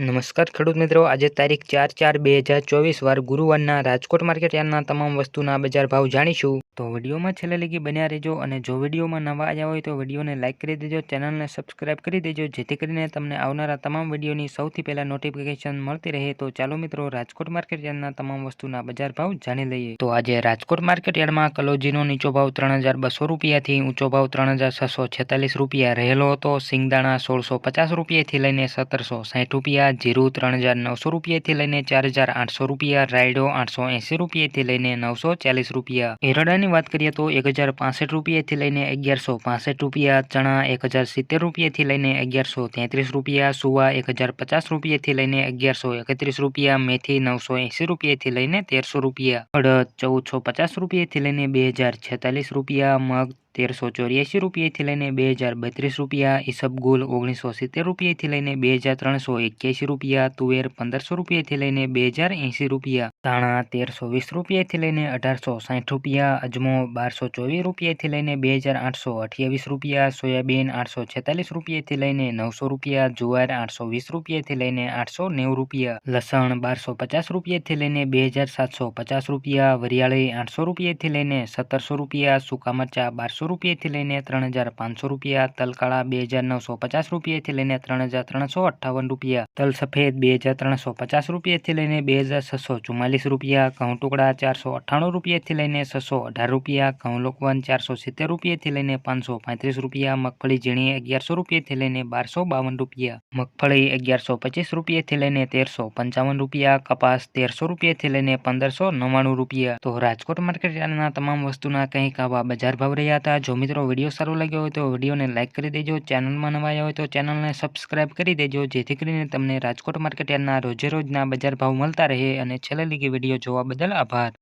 નમસ્કાર ખેડૂત મિત્રો, આજે તારીખ ચાર ચાર બે હજાર ચોવીસ વાર ગુરુવારના રાજકોટ માર્કેટ યાર્ડના તમામ વસ્તુના બજાર ભાવ જાણીશું. તો વિડીયોમાં છેલ્લે લગી બન્યા રહેજો અને જો વિડીયોમાં નવા આવ્યા હોય તો વિડીયોને લાઇક કરી દેજો, ચેનલને સબસ્ક્રાઇબ કરી દેજો, જેથી કરીને તમને આવનારા તમામ વિડીયોની સૌથી પહેલાં નોટિફિકેશન મળતી રહે. તો ચાલો મિત્રો, રાજકોટ માર્કેટ યાર્ડના તમામ વસ્તુના બજાર ભાવ જાણી લઈએ. તો આજે રાજકોટ માર્કેટ યાર્ડમાં કલોજીનો નીચો ભાવ ત્રણ હજાર બસો રૂપિયાથી ઊંચો ભાવ ત્રણ હજાર છસો છેતાલીસ રૂપિયા રહેલો હતો. સિંગદાણા સોળસો પચાસ રૂપિયાથી લઈને સત્તરસો સાઠ રૂપિયા જીરું ત્રણ હજાર નવસો રૂપિયાથી લઈને ચાર હજાર આઠસો રૂપિયા, રાયડો આઠસો એંસી રૂપિયાથી લઈને નવસો ચાલીસ રૂપિયા. એરડાની વાત કરીએ તો એક હજાર પાસઠ રૂપિયાથી લઈને અગિયારસો પાસઠ રૂપિયા, ચણા એક હજાર સિત્તેર રૂપિયાથી લઈને અગિયારસો તેત્રીસ રૂપિયા, સુવા એક હજાર પચાસ રૂપિયાથી લઈને અગિયારસો એકત્રીસ રૂપિયા, મેથી નવસો એંસી રૂપિયાથી લઈને તેરસો રૂપિયા. અડદ ચૌદસો પચાસ રૂપિયાથી લઈને બે હજાર છેતાલીસ રૂપિયા, મગ તેરસો ચોર્યાસી રૂપિયાથી લઈને બે હજાર બત્રીસ રૂપિયા ઈસબગુલ ઓગણીસો સિત્તેર રૂપિયાથી લઈને બે હજાર ત્રણસો એક્યાસી રૂપિયા, તુવેર પંદરસો રૂપિયાથી લઈને બે હજાર એંસી રૂપિયા, ધાણા તેરસો વીસ રૂપિયાથી લઈને અઢારસો સાઠ રૂપિયા, અજમો બારસો ચોવીસ રૂપિયાથી લઈને બે હજાર આઠસો અઠ્યાવીસ રૂપિયા, સોયાબીન આઠસો છેતાલીસ રૂપિયાથી લઈને નવસો રૂપિયા, જુવાર આઠસો વીસ રૂપિયાથી લઈને આઠસો નેવું રૂપિયા, લસણ બારસો પચાસ રૂપિયાથી લઈને બે હજાર સાતસો પચાસ રૂપિયા, વરિયાળી આઠસો રૂપિયાથી લઈને સત્તરસો રૂપિયા, સૂકા મરચા બારસો બારસો રૂપિયાથી લઈને ત્રણ હજાર પાંચસો રૂપિયા, તલકાળા બે હજાર નવસો પચાસ રૂપિયાથી લઈને ત્રણ હજાર ત્રણસો અઠ્ઠાવન રૂપિયા તલ સફેદ બે હજાર ત્રણસો પચાસ રૂપિયાથી લઈને બે હજાર છસો ચુમ્માલીસ રૂપિયા ઘઉં ટુકડા ચારસો અઠ્ઠાણું રૂપિયાથી લઈને છસો અઢાર રૂપિયા ઘઉં લોકવન ચારસો સિત્તેર રૂપિયાથી લઈને પાંચસો પાંત્રીસ રૂપિયા, મગફળી ઝીણી અગિયારસો રૂપિયાથી લઈને બારસો બાવન રૂપિયા, મગફળી અગિયારસો પચીસ રૂપિયાથી લઈને તેરસો પંચાવન રૂપિયા, કપાસ તેરસો રૂપિયાથી લઈને પંદરસો નવ્વાણું રૂપિયા. તો રાજકોટ માર્કેટ તમામ વસ્તુના કંઈક આવા બજાર ભાવ રહ્યા હતા? જો મિત્રો વીડિયો સારો લાગ્યો હોય તો વિડીયોને લાઇક કરી દેજો, ચેનલમાં નવા આવ્યા હોય તો ચેનલને સબસ્ક્રાઇબ કરી દેજો, જેથી કરીને તમને રાજકોટ માર્કેટ યાર્ડના રોજે રોજના બજાર ભાવ મળતા રહે. અને છેલ્લે લીગી વીડિયો જોવા બદલ આભાર.